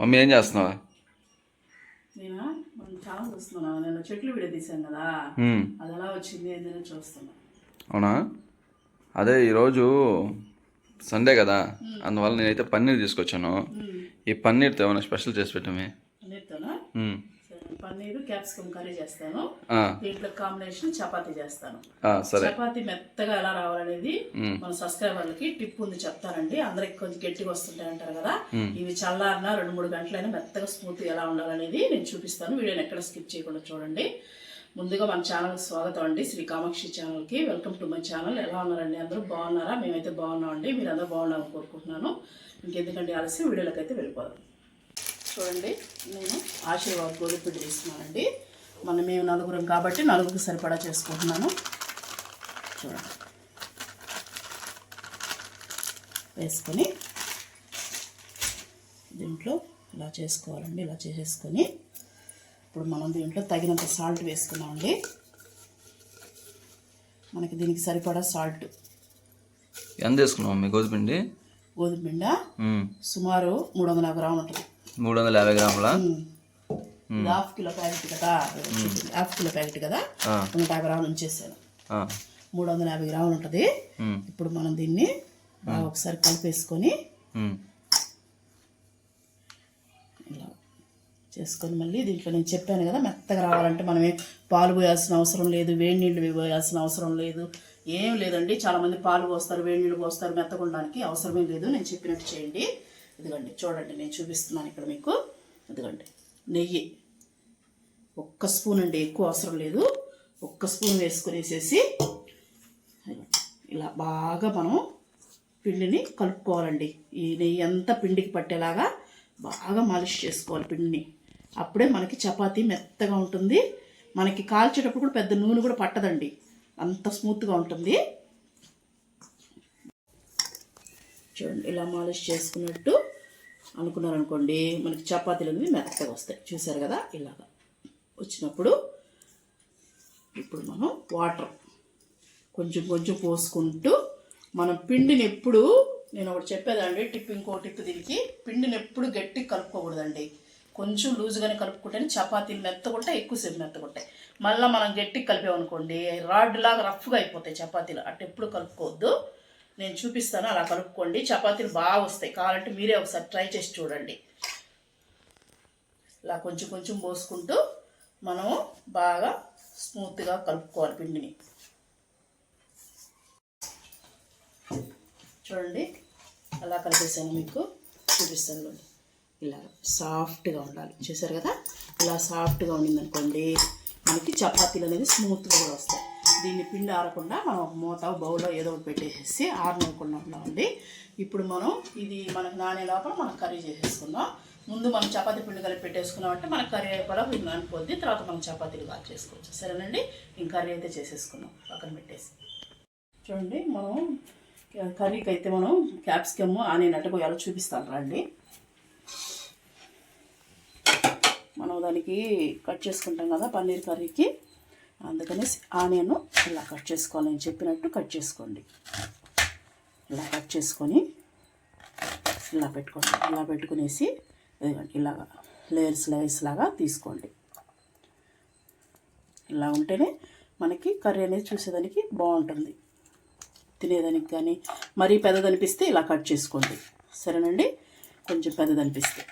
Mummy ఏం చేస్తున్నావా? నేను? మనం చాలా చూస్తున్నాను నేను చెట్లు విడ తీసాను కదా. మ్మ్. అది ఎలా వచ్చింది ఏంటని చూస్తున్నా. అవునా? అదే ఈరోజు సండే కదా. అందువల్ల నేనైతే పన్నీర్ తీసుకొచ్చాను. ఈ పన్నీర్తో ఏమైనా స్పెషల్ చేసి పెట్టమే? పన్నీర్తోనా? పన్నీరు క్యాప్సికమ్ కర్రీ చేస్తాను. దీంట్లో కాంబినేషన్ చపాతీ చేస్తాను. చపాతీ మెత్తగా ఎలా రావాలనేది. మన సబ్స్క్రైబర్లకి టిప్ ఉంది చెప్తానండి. అందరికి కొంచెం గట్టిగా వస్తుంటాయి అంటారు కదా. ఇవి చల్లారిన రెండు మూడు గంటలైనా మెత్తగా స్మూత్ ఎలా ఉండాలనేది నేను చూపిస్తాను. వీడియోని ఎక్కడ స్కిప్ చేయకుండా చూడండి. ముందుగా మన ఛానల్కి స్వాగతం అండి. శ్రీ కామాక్షి ఛానల్కి వెల్కమ్ టు మై ఛానల్. ఎలా ఉన్నారండి? అందరూ బాగున్నారా? మేమైతే బాగున్నామండి. మీరు అందరూ బాగున్నారని కోరుకుంటున్నాను. ఇంకెందుకంటే ఆలస్యం? వీడియోలోకి అయితే వెళ్ళిపోదాం. చూడండి. నేను ఆశీర్వాద్ గోధుమ పిండి తీసుకున్నానండి. మనం మేము నలుగురం కాబట్టి నలుగురికి సరిపడా చేసుకుంటున్నాను. చూడండి. వేసుకొని దీంట్లో ఇలా చేసుకోవాలండి. ఇలా చేసేసుకొని ఇప్పుడు మనం దీంట్లో తగినంత సాల్ట్ వేసుకున్నామండి. మనకి దీనికి సరిపడా సాల్ట్. ఎంత తీసుకున్నావు మమ్మీ గోధుపిండి గోధుమ పిండ? మ్మ్. సుమారు మూడు వందల గ్రాములు ఉంటుంది. మూడు వందల యాభై గ్రాముల? హాఫ్ కిలో ప్యాకెట్ కదా? హాఫ్ కిలో ప్యాకెట్ కదా? నూట యాభై గ్రాములు ఉంచేసాను. మూడు వందల యాభై గ్రాములు ఉంటుంది. ఇప్పుడు మనం దీన్ని బాగా ఒకసారి కలిపేసుకొని. ఇలా చేసుకొని మళ్ళీ దీంట్లో నేను చెప్పాను కదా మెత్తగా రావాలంటే మనం ఏం పాలు పోయాల్సిన అవసరం లేదు వేడి నీళ్ళు పోయాల్సిన అవసరం లేదు ఏం లేదండి. చాలామంది పాలు పోస్తారు వేడి నీళ్ళు పోస్తారు మెత్తకుండడానికి అవసరమే లేదు. నేను చెప్పినట్టు చేయండి. ఇదిగోండి చూడండి నేను చూపిస్తున్నాను ఇక్కడ మీకు. ఇదిగోండి నెయ్యి. ఒక్క స్పూన్ అండి ఎక్కువ అవసరం లేదు. ఒక్క స్పూన్ వేసుకునేసేసి ఇలా బాగా మనం పిండిని కలుపుకోవాలండి. ఈ నెయ్యి అంతా పిండికి పట్టేలాగా బాగా మాలిష్ చేసుకోవాలి పిండిని. అప్పుడే మనకి చపాతీ మెత్తగా ఉంటుంది. మనకి కాల్చేటప్పుడు కూడా పెద్ద నూనె కూడా పట్టదండి. అంత స్మూత్గా ఉంటుంది. చూడండి ఇలా మాలిష్ చేసుకున్నట్టు అనుకున్నారనుకోండి మనకి చపాతీలు అనేవి మెత్తగా వస్తాయి. చూసారు కదా? ఇలాగా. వచ్చినప్పుడు ఇప్పుడు మనం వాటర్ కొంచెం కొంచెం పోసుకుంటూ మనం పిండిని ఎప్పుడు నేను ఒకటి చెప్పేదండి టిప్ ఇంకో టిప్ దీనికి పిండిని ఎప్పుడు గట్టి కలుపుకోకూడదండి. కొంచెం లూజుగానే కలుపుకుంటేనే చపాతీలు మెత్తకుంటాయి ఎక్కువసేపు మెత్తకుంటాయి మళ్ళీ మనం గట్టి కలిపామనుకోండి రాడ్లాగా రఫ్గా అయిపోతాయి చపాతీలు. అటు ఎప్పుడు కలుపుకోవద్దు. నేను చూపిస్తాను అలా కలుపుకోండి చపాతీలు బాగా వస్తాయి. కావాలంటే మీరే ఒకసారి ట్రై చేసి చూడండి. ఇలా కొంచెం కొంచెం పోసుకుంటూ మనము బాగా స్మూత్గా కలుపుకోవాలి పిండిని. చూడండి అలా కలిపేసాను మీకు. చూపిస్తాను ఇలా సాఫ్ట్గా ఉండాలి. చూసారు కదా? ఇలా సాఫ్ట్గా ఉండిందనుకోండి మనకి చపాతీలు అనేది స్మూత్గా కూడా వస్తాయి. దీన్ని పిండి ఆరకుండా మనం ఒక మూత బౌల్లో ఏదో ఒకటి పెట్టేసి ఆరనివ్వకుండా ఇప్పుడు మనం ఇది మనకు నానే లోపల మనం కర్రీ చేసేసుకుందాం. ముందు మనం చపాతీ పిండి కలిపి పెట్టేసుకున్నాం అంటే మన కర్రీ అయిపోవడం ఇంకా అనిపోద్ది. తర్వాత మనం చపాతీలు కాల్ చేసుకోవచ్చు. సరేనండి? ఇంక కర్రీ అయితే చేసేసుకున్నాం పక్కన పెట్టేసి. చూడండి మనం కర్రీకి అయితే మనం క్యాప్సికమ్ ఆనియన్ అట్ట ఎలా చూపిస్తాను రండి. మనం దానికి కట్ చేసుకుంటాం కదా పన్నీర్ కర్రీకి. అందుకనేసి ఆనియన్ ఇలా కట్ చేసుకోవాలి. నేను చెప్పినట్టు కట్ చేసుకోండి. ఇలా కట్ చేసుకొని ఇలా పెట్టుకోండి. ఇలా పెట్టుకునేసి ఇలాగా లేయర్స్ లేయర్స్ లాగా తీసుకోండి. ఇలా ఉంటేనే మనకి కర్రీ అనేది చూసేదానికి బాగుంటుంది. తినేదానికి కానీ మరీ పెద్దదనిపిస్తే ఇలా కట్ చేసుకోండి. సరేనండి? కొంచెం పెద్దదనిపిస్తే.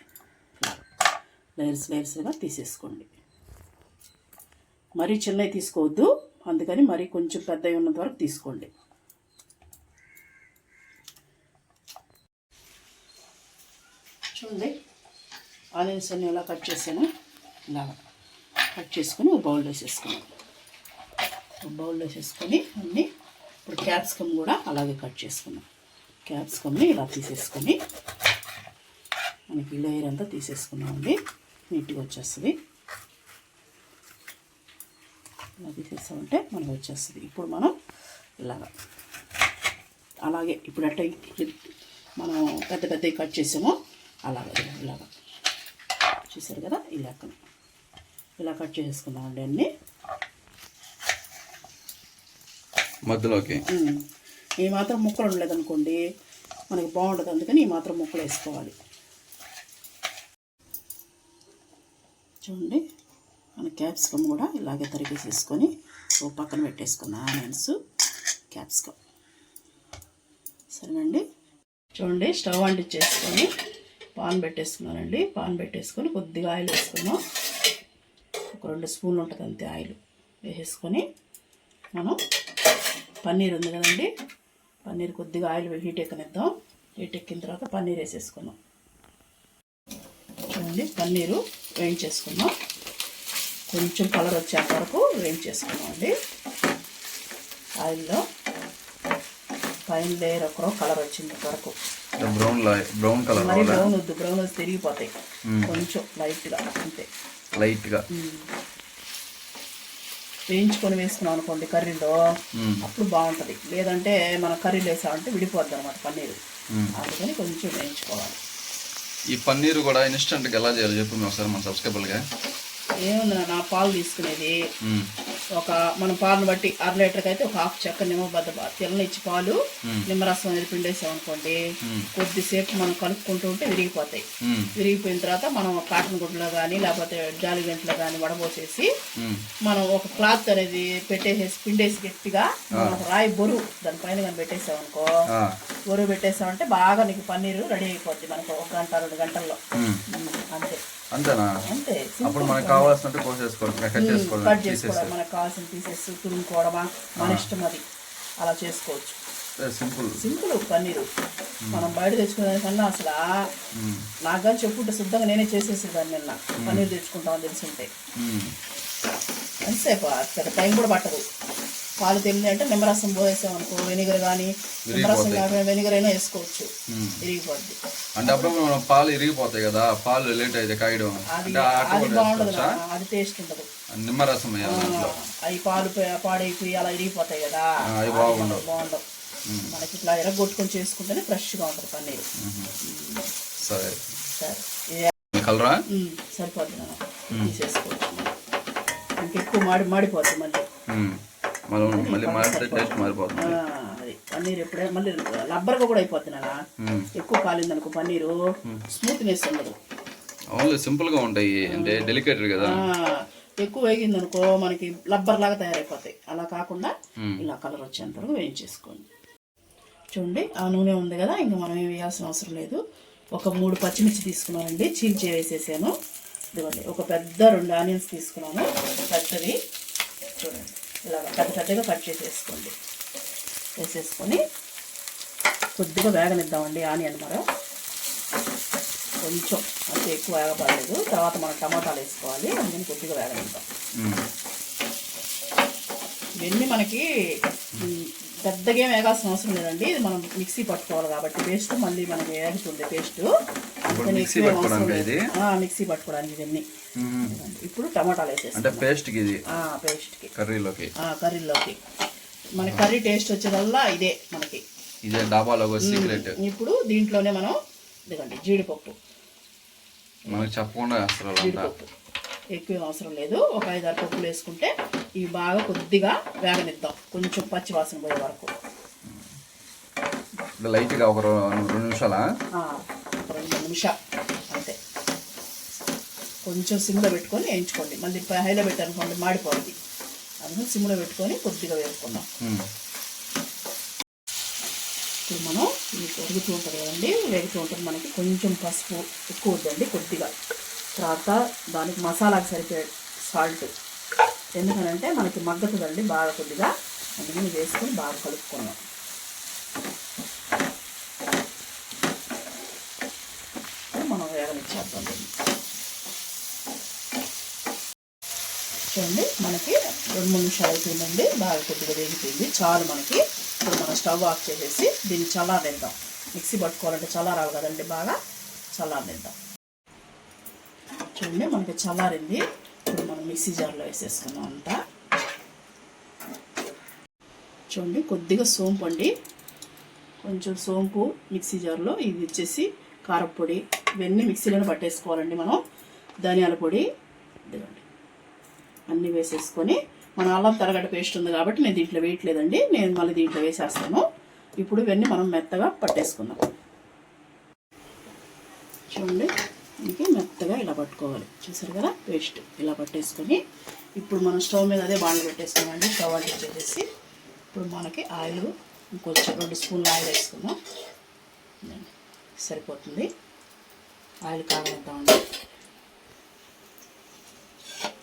లేయర్స్ లేయర్స్గా తీసేసుకోండి. మరీ చిన్నవి తీసుకోవద్దు. అందుకని మరీ కొంచెం పెద్దవి ఉన్నంత వరకు తీసుకోండి. చూడండి. ఆనియన్స్ అన్ని ఎలా కట్ చేశాను? ఇలా కట్ చేసుకొని ఒక బౌల్లో వేసేసుకున్నాను. ఒక బౌల్లో వేసేసుకొని అన్నీ ఇప్పుడు క్యాప్సికమ్ కూడా అలాగే కట్ చేసుకున్నాం క్యాప్సికమ్ని ఇలా తీసేసుకొని మనకి లేయర్ అంతా తీసేసుకున్నామండి. నీట్గా వచ్చేస్తుంది. ఇలా తీసేసామంటే మనకు వచ్చేస్తుంది. ఇప్పుడు మనం ఇలాగా. అలాగే ఇప్పుడు అట్ట మనం పెద్ద పెద్దవి కట్ చేసామో అలాగే ఇలాగా. చూసారు కదా? ఇలా ఇలా కట్ చేసేసుకున్నామండి అన్నీ. మధ్యలోకి. ఈ మాత్రం ముక్కలు ఉండలేదనుకోండి. మనకి బాగుంటుంది అందుకని ఈ మాత్రం ముక్కలు వేసుకోవాలి. చూడండి. మన క్యాప్సికమ్ కూడా ఇలాగే తరిగేసేసుకొని ఓ పక్కన పెట్టేసుకున్న ఆనియన్స్ క్యాప్సికమ్. సరేనండి? చూడండి స్టవ్ అంటించేసుకొని పాన్ పెట్టేసుకున్నానండి. పాన్ పెట్టేసుకొని కొద్దిగా ఆయిల్ వేసుకున్నాం ఒక రెండు స్పూన్లు ఉంటుంది అంతే ఆయిల్ వేసేసుకొని మనం పన్నీర్ ఉంది కదండి పన్నీర్ కొద్దిగా ఆయిల్ హీట్ ఎక్కనిద్దాం. హీట్ ఎక్కిన తర్వాత పన్నీర్ వేసేసుకున్నాం చూడండి పన్నీరు వేయించేసుకున్నాం కొంచెం కలర్ వచ్చేంత వరకు వేయించేసుకున్నాం అండి ఆయిల్లో పైన లేయర్ ఒక కలర్ వచ్చింది వరకు. బ్రౌన్ బ్రౌన్ కలర్ మరి బ్రౌన్ వద్దు బ్రౌన్ వచ్చి తిరిగిపోతాయి. కొంచెం లైట్గా అంతే. లైట్గా. వేయించుకొని వేసుకున్నాం అనుకోండి కర్రీలో అప్పుడు బాగుంటుంది. లేదంటే మనం కర్రీలో వేసామంటే విడిపోద్ది అనమాట పన్నీరు. అందుకని కొంచెం వేయించుకోవాలి. ఈ పన్నీరు కూడా ఇన్స్టెంట్గా ఎలా చేయాలో చెప్పు మేము ఒకసారి మన సబ్స్క్రైబర్గా ఏముంది నా పాలు తీసుకునేది. ఒక మన పాలను బట్టి అర లీటర్కి అయితే ఒక హాఫ్ చెక్క నిమ్మబద్ద పా- తెల్లనిచ్చి పాలు నిమ్మరసం అనేది పిండేసాం అనుకోండి కొద్దిసేపు మనం కలుపుకుంటూ ఉంటే విరిగిపోతాయి. విరిగిపోయిన తర్వాత మనం కాటన్ గుడ్లో కానీ లేకపోతే జాలి గంటలో కానీ వడబోసేసి మనం ఒక క్లాత్ అనేది పెట్టేసేసి పిండేసి గట్టిగా మనం రాయి బొరువు దానిపైన కానీ పెట్టేసాం అనుకో బొరువు పెట్టేసామంటే బాగా నీకు పన్నీరు రెడీ అయిపోద్ది మనకు ఒక గంట రెండు గంటల్లో. అంతే. అంతేనా? అంతే అప్పుడు మనకు కావాల్సినట్టు కట్ కట్ చేసుకోవడం మనకు కావాల్సిన పీసెస్ తురుముకోవడమా? మన ఇష్టం అది. అలా చేసుకోవచ్చు. సింపుల్. సింపుల్ పన్నీరు. మనం బయట తెచ్చుకునే కన్నా అసలు నాకు కానీ చెప్పుంటే శుద్ధంగా నేనే చేసేసేదాన్ని నిన్న. పన్నీర్ తెచ్చుకుంటామని తెలుసుంటే ఎంతసేపు? పెద్ద టైం కూడా పట్టదు. పాలు తెలియదు అంటే నిమ్మరసం పోసేసాం అనుకో వెనిగర్ కానీ నిమ్మరసం కాకుండా వెనిగర్ అయినా వేసుకోవచ్చు విరిగిపోద్ది. అంటే అప్పుడు పాలు ఇరిగిపోతాయి కదా పాలు లేట్ అయితే కాయడం. అది బాగుండదు అది టేస్ట్ ఉండదు. నిమ్మరసం అవి పాలు పాడైపోయి అలా ఇరిగిపోతాయి కదా. అవి అది బాగుండవు. బాగుండవు మనకి ఇట్లా ఎరగొట్టుకొని చేసుకుంటేనే ఫ్రెష్గా ఉంటుంది పన్నీరు. సరే. సరే. కలరా? నాన్న. తీసేసుకోవచ్చు. ఇంకెక్కువ మాడి మాడిపోద్ది మళ్ళీ. మళ్ళీ మళ్ళీ మారితే టేస్ట్ మారిపోతుంది. అది పన్నీర్ ఎప్పుడే మళ్ళీ లబ్బర్గా కూడా నాన్న మ్మ్. ఎక్కువ కాలింది అనుకో పన్నీరు స్మూత్నెస్ ఉండదు. ఓన్లీ సింపుల్గా ఉంటాయి. అంటే డెలికేటెడ్ కదా. ఎక్కువ వేగింది అనుకో మనకి లబ్బర్ లాగా తయారైపోతాయి. అలా కాకుండా ఇలా కలర్ వచ్చేంత వరకు వేయించేసుకోండి. చూడండి ఆ నూనె ఉంది కదా ఇంకా మనం ఏం వేయాల్సిన అవసరం లేదు. ఒక మూడు పచ్చిమిర్చి తీసుకున్నానండి చీల్చి వేసేసాను. ఇదిగోండి ఒక పెద్ద రెండు ఆనియన్స్ తీసుకున్నాను పెద్దవి. చూడండి. ఇలా పెద్ద పెద్దగా కట్ చేసేసుకోండి. వేసేసుకొని కొద్దిగా వేగనిద్దామండి ఆనియన్ మరో. కొంచెం అంతే ఎక్కువ వేగపడలేదు. తర్వాత మనం టమాటాలు వేసుకోవాలి. అందుకని కొద్దిగా వేగనిద్దాం. ఇవన్నీ మనకి పెద్దగా వేగాల్సిన అవసరం లేదండి. ఇది మనం మిక్సీ పట్టుకోవాలి కాబట్టి పేస్ట్ మళ్ళీ మనకి వేగుతుంది పేస్ట్ మిక్సీ పట్టుకోవడానికి ఇవన్నీ. ఇప్పుడు టమాటాలు వేసేసి అంటే పేస్ట్కి ఇది? పేస్ట్కి కర్రీలోకి? కర్రీలోకి. మన కర్రీ టేస్ట్ వచ్చేదల్లా ఇదే మనకి. ఇదే డాబాలో సీక్రెట్ ఇప్పుడు దీంట్లోనే మనం ఇదిగోండి జీడిపప్పు. మనకు చెప్పకుండా జీడిపప్పు. ఎక్కువ అవసరం లేదు. ఒక ఐదు ఆరు పప్పులు వేసుకుంటే ఇవి బాగా కొద్దిగా వేగనిద్దాం. కొంచెం పచ్చి వాసన పోయే వరకు. లైట్గా ఒక రెండు నిమిషాలా? రెండు నిమిషాలు. అంతే. కొంచెం సిమ్లో పెట్టుకొని వేయించుకోండి. మళ్ళీ హైలో పెట్టానుకోండి మాడిపోతుంది అందుకని సిమ్లో పెట్టుకొని కొద్దిగా వేసుకుందాం. ఇప్పుడు మనం ఇది ఉడుకుతూ ఉంటుంది కదండి. వేగుతూ ఉంటుంది మనకి. కొంచెం పసుపు ఎక్కువ వద్దండి కొద్దిగా. తర్వాత దానికి మసాలాకి సరిపోయే సాల్ట్ ఎందుకనంటే మనకి మగ్గతుందండి బాగా కొద్దిగా. అందుకని వేసుకొని బాగా కలుపుకున్నాం మనం వేగనిచ్చేద్దాం. చూడండి మనకి రెండు మూడు నిమిషాలు అయిపోయిందండి. బాగా కొద్దిగా వేగిపోయింది. చాలు మనకి. ఇప్పుడు మనం స్టవ్ ఆఫ్ చేసేసి దీన్ని చల్లారనిద్దాం. మిక్సీ పట్టుకోవాలంటే చల్లారావు కదండి బాగా. చల్లారనిద్దాం. చూడండి మనకి చల్లారింది. ఇప్పుడు మనం మిక్సీ జార్లో వేసేసుకున్నాం అంతా. చూడండి కొద్దిగా సోంపు అండి. కొంచెం సోంపు మిక్సీ జార్లో ఇది వచ్చేసి కారపొడి ఇవన్నీ మిక్సీలోనే పట్టేసుకోవాలండి మనం. ధనియాల పొడి ఇదిగోండి. అన్నీ వేసేసుకొని మన అల్లం తరగడ పేస్ట్ ఉంది కాబట్టి నేను దీంట్లో వేయట్లేదండి. నేను మళ్ళీ దీంట్లో వేసేస్తాను. ఇప్పుడు ఇవన్నీ మనం మెత్తగా పట్టేసుకుందాం. చూడండి ఇంకే మెత్తగా ఇలా పట్టుకోవాలి. చూసారు కదా? పేస్ట్ ఇలా పట్టేసుకొని ఇప్పుడు మనం స్టవ్ మీద అదే బాండ్లు పెట్టేసుకోమండి స్టవ్ చేసేసి ఇప్పుడు మనకి ఆయిల్ ఇంకొంచెం రెండు స్పూన్లు ఆయిల్ వేసుకుందాం. సరిపోతుంది. ఆయిల్ కాగనిద్దామండి.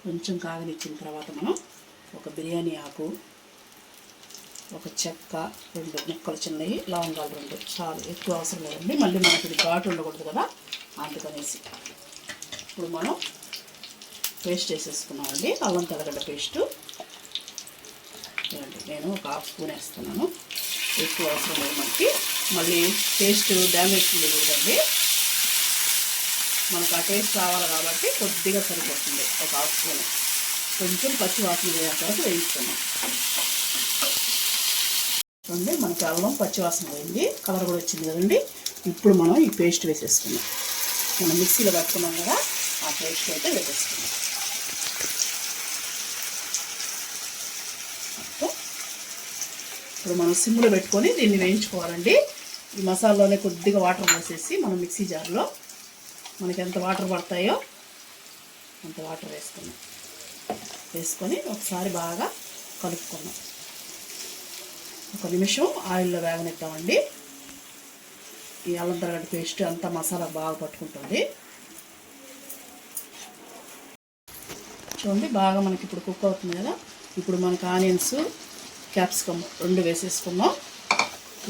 కొంచెం కాగనిచ్చిన తర్వాత మనం ఒక బిర్యానీ ఆకు ఒక చెక్క రెండు ముక్కలు చిన్నవి లవంగాలు రెండు. చాలు ఎక్కువ అవసరం లేదండి. మళ్ళీ మనకి ఇది ఘాటు ఉండకూడదు కదా? అందుకనేసి ఇప్పుడు మనం పేస్ట్ వేసేసుకున్నామండి అల్లం తెల్లగడ్డ పేస్టు. నేను ఒక హాఫ్ స్పూన్ వేస్తున్నాను. ఎక్కువ అవసరం లేదు మనకి. మళ్ళీ టేస్ట్ డ్యామేజ్ లేదండి మనకు ఆ టేస్ట్ రావాలి కాబట్టి కొద్దిగా సరిపోతుంది. ఒక హాఫ్ స్పూన్. కొంచెం పచ్చి వాసన వేయడం తర్వాత వేయించుకున్నాం చూడండి మనకి అల్లం పచ్చివాసన పోయింది. కలర్ కూడా వచ్చింది కదండి. ఇప్పుడు మనం ఈ పేస్ట్ వేసేసుకున్నాం మనం మిక్సీలో పెట్టుకున్నాం కదా ఆ పేస్ట్ అయితే వేసేసుకున్నాం ఇప్పుడు మనం సిమ్లో పెట్టుకొని దీన్ని వేయించుకోవాలండి. ఈ మసాలాలోనే కొద్దిగా వాటర్ వేసేసి మనం మిక్సీ జార్లో మనకి ఎంత వాటర్ పడతాయో అంత వాటర్ వేసుకున్నాం వేసుకొని ఒకసారి బాగా కలుపుకున్నాం ఒక నిమిషం ఆయిల్లో వేగనిద్దామండి. ఈ అల్లం తరగడి పేస్ట్ అంతా మసాలా బాగా పట్టుకుంటుంది. చూడండి బాగా మనకి ఇప్పుడు కుక్ అవుతుంది కదా. ఇప్పుడు మనకు ఆనియన్స్ క్యాప్సికమ్ రెండు వేసేసుకున్నాం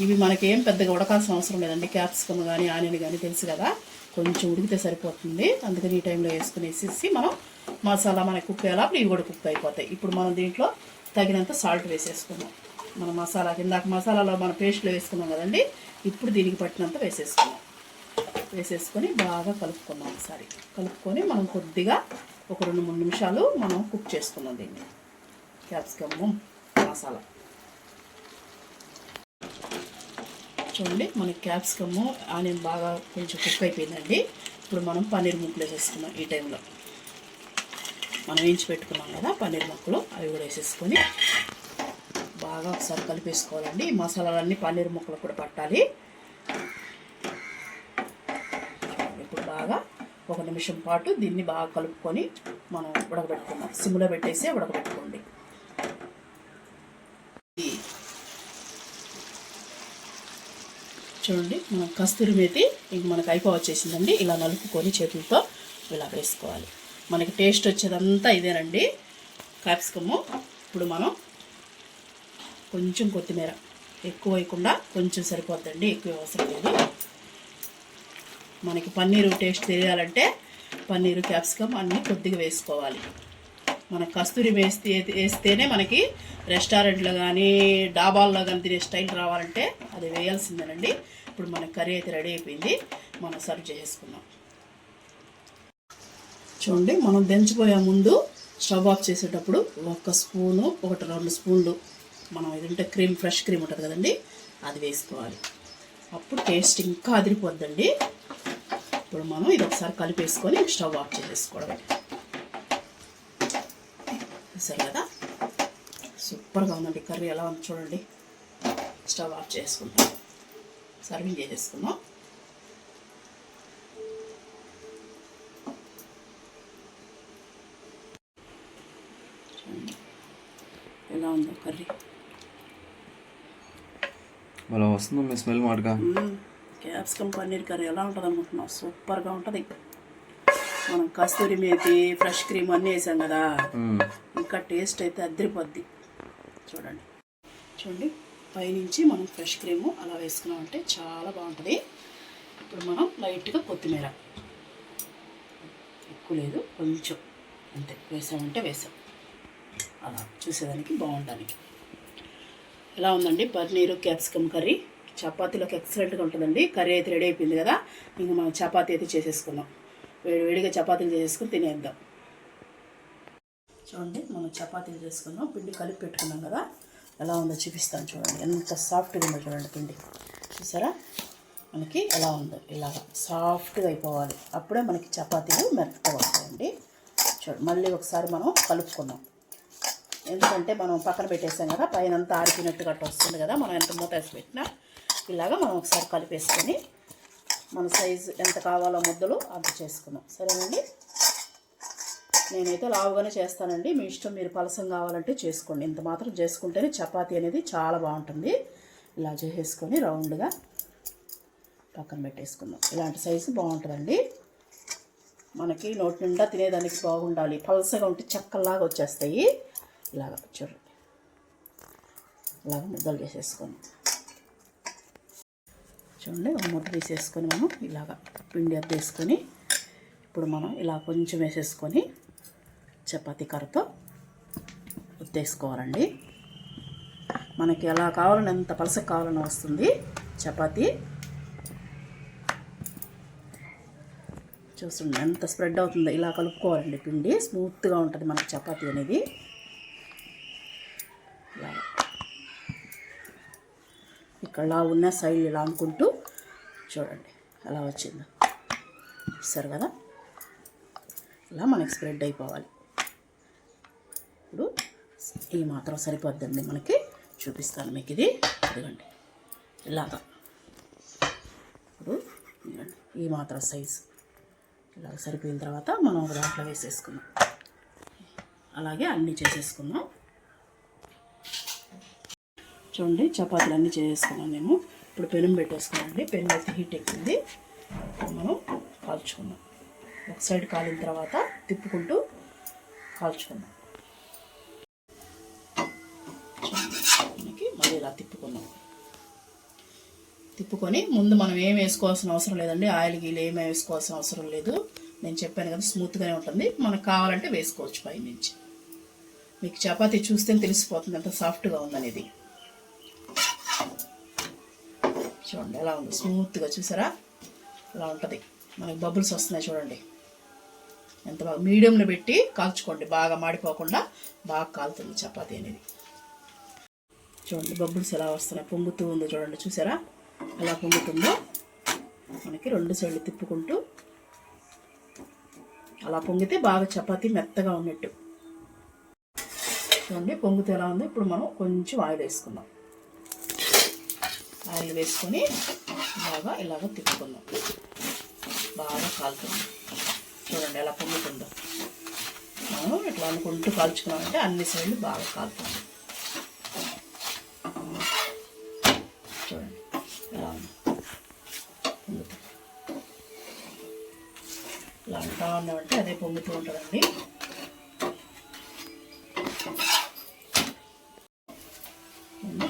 ఇవి మనకి ఏం పెద్దగా ఉడకాల్సిన అవసరం లేదండి. క్యాప్సికమ్ కానీ ఆనియన్ కానీ తెలుసు కదా. కొంచెం ఉడికితే సరిపోతుంది. అందుకని ఈ టైంలో వేసుకుని వేసేసి మనం మసాలా మనకి కుక్ అయ్యేలా ఇవి కూడా కుక్ అయిపోతాయి. ఇప్పుడు మనం దీంట్లో తగినంత సాల్ట్ వేసేసుకున్నాం మన మసాలా ఇందాక మసాలాలో మన పేస్ట్లో వేసుకున్నాం కదండి. ఇప్పుడు దీనికి పట్టినంత వేసేసుకున్నాం వేసేసుకొని బాగా కలుపుకున్నాం ఒకసారి. కలుపుకొని మనం కొద్దిగా ఒక రెండు మూడు నిమిషాలు మనం కుక్ చేసుకున్నాం దీన్ని. క్యాప్సికమ్ మసాలా. చూడండి మనకి క్యాప్సికమ్ ఆనియన్ బాగా కొంచెం కుక్ అయిపోయిందండి. ఇప్పుడు మనం పన్నీర్ ముక్కలు వేసేసుకున్నాం ఈ టైంలో. మనం వేయించి పెట్టుకున్నాం కదా పన్నీర్ ముక్కలు. అవి కూడా వేసేసుకొని బాగా ఒకసారి కలిపేసుకోవాలండి. మసాలాలన్నీ పన్నీర్ ముక్కలు కూడా పట్టాలి. ఇప్పుడు బాగా ఒక నిమిషం పాటు దీన్ని బాగా కలుపుకొని మనం ఉడకబెట్టుకుందాం. సిమ్లో పెట్టేసి ఉడకబెట్టుకోండి. చూడండి మనం కస్తూరి మేతి ఇంక మనకు అయిపో వచ్చేసిందండి. ఇలా నలుపుకొని చేతులతో ఇలా వేసుకోవాలి. మనకి టేస్ట్ వచ్చేదంతా ఇదేనండి. క్యాప్సికము. ఇప్పుడు మనం కొంచెం కొత్తిమీర ఎక్కువ వేయకుండా కొంచెం సరిపోద్దండి ఎక్కువ అవసరం లేదు. మనకి పన్నీరు టేస్ట్ తెలియాలంటే పన్నీరు క్యాప్సికమ్ అన్నీ కొద్దిగా వేసుకోవాలి. మన కస్తూరి వేస్తే వేస్తేనే మనకి రెస్టారెంట్లో కానీ డాబాల్లో కానీ తినే స్టైల్ రావాలంటే అది వేయాల్సిందేనండి. ఇప్పుడు మన కర్రీ అయితే రెడీ అయిపోయింది మనం సర్వ్ చేసుకుందాం. చూడండి మనం దించిపోయే ముందు స్టవ్ ఆఫ్ చేసేటప్పుడు ఒక స్పూను ఒకటి రెండు స్పూన్లు మనం ఏదంటే క్రీమ్ ఫ్రెష్ క్రీమ్ ఉంటుంది కదండి అది వేసుకోవాలి. అప్పుడు టేస్ట్ ఇంకా అదిరిపోద్దండి. ఇప్పుడు మనం ఇది ఒకసారి కలిపేసుకొని స్టవ్ ఆఫ్ చేసేసుకోవడం సరే కదా? సూపర్గా ఉందండి కర్రీ ఎలా ఉంది చూడండి. స్టవ్ ఆఫ్ చేసుకుందాం సర్వింగ్ చేసేసుకుందాం. ఎలా ఉందో కర్రీ. అలా వస్తుంది మీ స్మెల్ మాటగా? క్యాప్సికమ్ పన్నీర్ కర్రీ ఎలా ఉంటుంది అనుకుంటున్నాం సూపర్గా ఉంటుంది. మనం కస్తూరి మేతి ఫ్రెష్ క్రీమ్ అన్నీ వేసాం కదా. ఇంకా టేస్ట్ అయితే అద్దరిపోద్ది. చూడండి. చూడండి. పైనుంచి మనం ఫ్రెష్ క్రీము అలా వేసుకున్నామంటే చాలా బాగుంటుంది. ఇప్పుడు మనం లైట్గా కొత్తిమీర. ఎక్కువ లేదు కొంచెం. అంతే. వేసామంటే వేసాం. అలా చూసేదానికి బాగుండడానికి. ఎలా ఉందండి? Paneer capsicum curry. చపాతీలోకి ఎక్సలెంట్గా ఉంటుందండి. కర్రీ అయితే రెడీ అయిపోయింది కదా? ఇంకా మనం చపాతీ అయితే చేసేసుకుందాం. వేడి వేడిగా చపాతీలు చేసేసుకుని తినేద్దాం. చూడండి మనం చపాతీలు చేసుకున్నాం. పిండి కలిపి పెట్టుకున్నాం కదా? ఎలా ఉందో చూపిస్తాను చూడండి. ఎంత సాఫ్ట్గా ఉందో చూడండి పిండి. చూసారా? మనకి ఎలా ఉందో ఇలాగా సాఫ్ట్గా అయిపోవాలి. అప్పుడే మనకి చపాతీలు మెత్తగా వస్తాయండి చూడండి మళ్ళీ ఒకసారి మనం కలుపుకుందాం. ఎందుకంటే మనం పక్కన పెట్టేసాం కదా పైన అంతా ఆరిపోయినట్టు గట్ట వస్తుంది కదా మనం ఎంత మూత వేసి పెట్టినా ఇలాగా మనం ఒకసారి కలిపేసుకొని మన సైజు ఎంత కావాలో ముద్దలు అంత చేసుకున్నాం సరేనండి? నేనైతే లావుగానే చేస్తానండి. మీ ఇష్టం మీరు పలసం కావాలంటే చేసుకోండి. ఇంత మాత్రం చేసుకుంటేనే చపాతీ అనేది చాలా బాగుంటుంది. ఇలా చేసేసుకొని రౌండ్గా పక్కన పెట్టేసుకుందాం. ఇలాంటి సైజు బాగుంటుందండి. మనకి నోటి నిండా తినేదానికి బాగుండాలి. పలసగా ఉంటే చెక్కల్లాగా వచ్చేస్తాయి. ఇలాగ చూడండి. ఇలాగ ముద్దలు చేసేసుకొని చూడండి ఒక ముద్ద తీసేసుకొని మనం ఇలాగ పిండి అద్దేసుకొని ఇప్పుడు మనం ఇలా కొంచెం వేసేసుకొని చపాతీ కర్రతో ఉత్తేసుకోవాలండి. మనకి ఎలా కావాలని ఎంత పలస కావాలని వస్తుంది చపాతీ. చూస్తుండే ఎంత స్ప్రెడ్ అవుతుందో. ఇలా కలుపుకోవాలండి పిండి. స్మూత్గా ఉంటుంది మనకి చపాతీ అనేది ఇలా ఇక్కడ ఉన్న సైడ్ ఇలా అనుకుంటూ చూడండి. అలా వచ్చిందో. సరే కదా? ఇలా మనకి స్ప్రెడ్ అయిపోవాలి. ఇప్పుడు ఈ మాత్రం సరిపోద్దండి మనకి. చూపిస్తాను మీకు ఇది. ఇదిగోండి. ఇలాగా. ఇప్పుడు ఈ మాత్రం సైజు ఇలా సరిపోయిన తర్వాత మనం ఒక దాంట్లో వేసేసుకుందాం. అలాగే అన్నీ చేసేసుకుందాం. చూడండి చపాతీలు అన్నీ చేసేసుకున్నాం మేము. ఇప్పుడు పెనం పెట్టేసుకున్నానండి పెనం అయితే హీట్ ఎక్కింది. మనం కాల్చుకుందాం. ఒక సైడ్ కాలిన తర్వాత తిప్పుకుంటూ కాల్చుకుందాం. మనకి మళ్ళీ ఇలా తిప్పుకుందాం. తిప్పుకొని ముందు మనం ఏం వేసుకోవాల్సిన అవసరం లేదండి. ఆయిల్ గీలు ఏమి వేసుకోవాల్సిన అవసరం లేదు. నేను చెప్పాను కదా స్మూత్గానే ఉంటుంది. మనకు కావాలంటే వేసుకోవచ్చు పైనుంచి. మీకు చపాతీ చూస్తే తెలిసిపోతుంది ఎంత సాఫ్ట్గా ఉందనేది. చూడండి ఎలా ఉంది? స్మూత్గా చూసారా? అలా ఉంటుంది? మనకి బబుల్స్ వస్తున్నాయి చూడండి. ఎంత బాగా మీడియంలో పెట్టి కాల్చుకోండి బాగా మాడిపోకుండా బాగా కాలుతుంది చపాతీ అనేది. చూడండి బబుల్స్ ఎలా వస్తున్నాయి? పొంగుతూ ఉందో చూడండి చూసారా? ఎలా పొంగుతుందో? మనకి రెండు సైడ్లు తిప్పుకుంటూ అలా పొంగితే బాగా చపాతీ మెత్తగా ఉన్నట్టు. చూడండి పొంగుతూ ఎలా ఉందో? ఇప్పుడు మనం కొంచెం ఆయిల్ వేసుకుందాం. ఆయిల్ వేసుకొని బాగా ఇలాగ తిప్పుకుందాం. బాగా కాలుతుంది. చూడండి ఎలా పొంగుతుందో. మనం ఇట్లా అనుకుంటూ కాల్చుకున్నామంటే అన్ని సైడ్లు బాగా కాలుతుంది. చూడండి ఎలా ఉంది. పొంగుతుంది. ఇలా అంటా ఉన్నామంటే అదే పొంగుతూ ఉంటుందండి.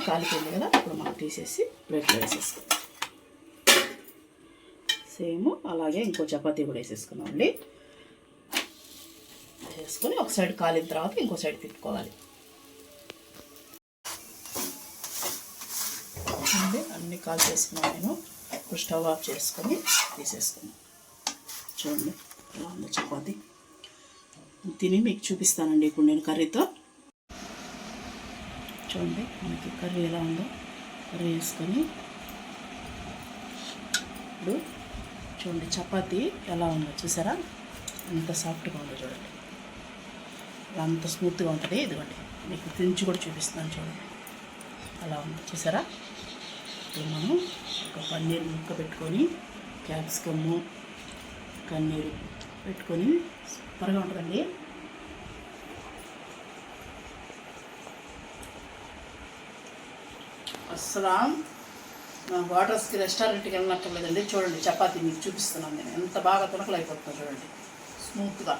కాలిపోయింది కదా ఇప్పుడు మనం తీసేసి ప్లేట్లో వేసేసుకుందాం. సేమ్ అలాగే ఇంకో చపాతీ కూడా వేసేసుకున్నాం అండి. వేసుకొని ఒక సైడ్ కాలిన తర్వాత ఇంకో సైడ్ తిప్పుకోవాలి. అండి అన్నీ కాల్ చేసుకున్నాను నేను. ఇప్పుడు స్టవ్ ఆఫ్ చేసుకొని తీసేసుకున్నాను చూడండి ఎలా ఉందో చపాతి. తిని మీకు చూపిస్తానండి ఇప్పుడు నేను కర్రీతో. చూడండి మనకి కర్రీ ఎలా ఉందో కర్రీ వేసుకొని. ఇప్పుడు చూడండి చపాతి ఎలా ఉందో చూసారా? ఎంత సాఫ్ట్గా ఉందో చూడండి. అలా అంత స్మూత్గా ఉంటుంది. ఇదిగోండి మీకు తించి కూడా చూపిస్తున్నాను చూడండి. అలా ఉంది చూసారా? ఇప్పుడు మనం ఒక పన్నీర్ ముక్క పెట్టుకొని క్యాప్సికము కన్నీరు పెట్టుకొని సూపర్గా ఉంటుందండి. అసలు నా వాటర్స్కి రెస్టారెంట్కి వెళ్ళనక్కర్లేదండి. చూడండి చపాతీ మీకు చూపిస్తున్నాను నేను. ఎంత బాగా తునకలు అయిపోతుందో చూడండి. స్మూత్గా.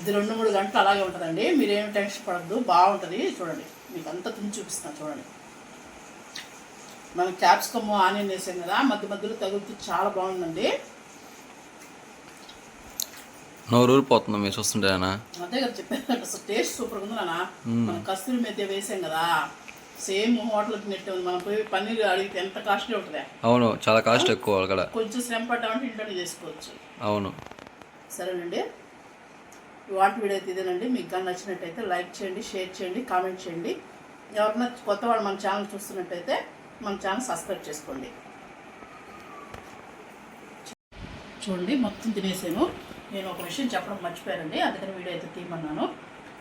ఇది రెండు మూడు గంటలు అలాగే ఉంటుందండి. మీరేం టెన్షన్ పడద్దు. బాగుంటుంది. చూడండి మీకు అంతా తిని చూపిస్తాను చూడండి. మనం క్యాప్సికమ్ ఆనియన్ వేసాం కదా మధ్య మధ్యలో తగులుతూ చాలా బాగుందండి. నోరు ఊరిపోతుంది మీరు చూస్తుంటే అదే కదా చెప్పాను. అసలు టేస్ట్ సూపర్గా ఉంది నాన్న. మనం కస్తూరి మెత్త వేసాం కదా. సేమ్ హోటల్కి నెట్ ఉంది. మనం పోయి పన్నీర్ అడిగితే ఎంత కాస్ట్లీ ఉంటుందా? అవును చాలా కాస్ట్ ఎక్కువ అక్కడ. కొంచెం శ్రమ పడ్డామంటే ఇంట్లోనే చేసుకోవచ్చు. అవును. సరేనండి. వాటి వీడియో అయితే ఇదేనండి. మీకు కానీ నచ్చినట్టయితే లైక్ చేయండి షేర్ చేయండి కామెంట్ చేయండి. ఎవరైనా కొత్త వాళ్ళు మన ఛానల్ చూస్తున్నట్టయితే మన ఛానల్ సబ్స్క్రైబ్ చేసుకోండి. చూడండి మొత్తం తినేసాను. నేను ఒక విషయం చెప్పడం మర్చిపోయానండి. అందుకని వీడియో అయితే తీయమన్నాను.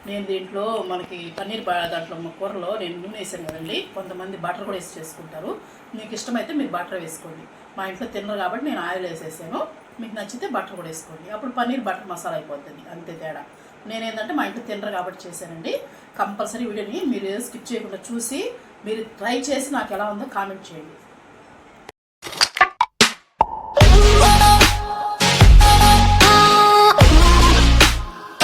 నేను దీంట్లో మనకి పన్నీర్ దాంట్లో మా కూరలో నేను నూనె వేసాను కదండి. కొంతమంది బటర్ కూడా వేసి చేసుకుంటారు. మీకు ఇష్టమైతే మీరు బటర్ వేసుకోండి. మా ఇంట్లో తినరు కాబట్టి నేను ఆయిల్ వేసేసాను. మీకు నచ్చితే బటర్ కూడా వేసుకోండి. అప్పుడు పన్నీర్ బటర్ మసాలా అయిపోతుంది అంతే తేడా. నేను ఏంటంటే మా ఇంట్లో తినరు కాబట్టి చేశానండి. కంపల్సరీ వీడియోని మీరు స్కిప్ చేయకుండా చూసి మీరు ట్రై చేసి నాకు ఎలా ఉందో కామెంట్ చేయండి.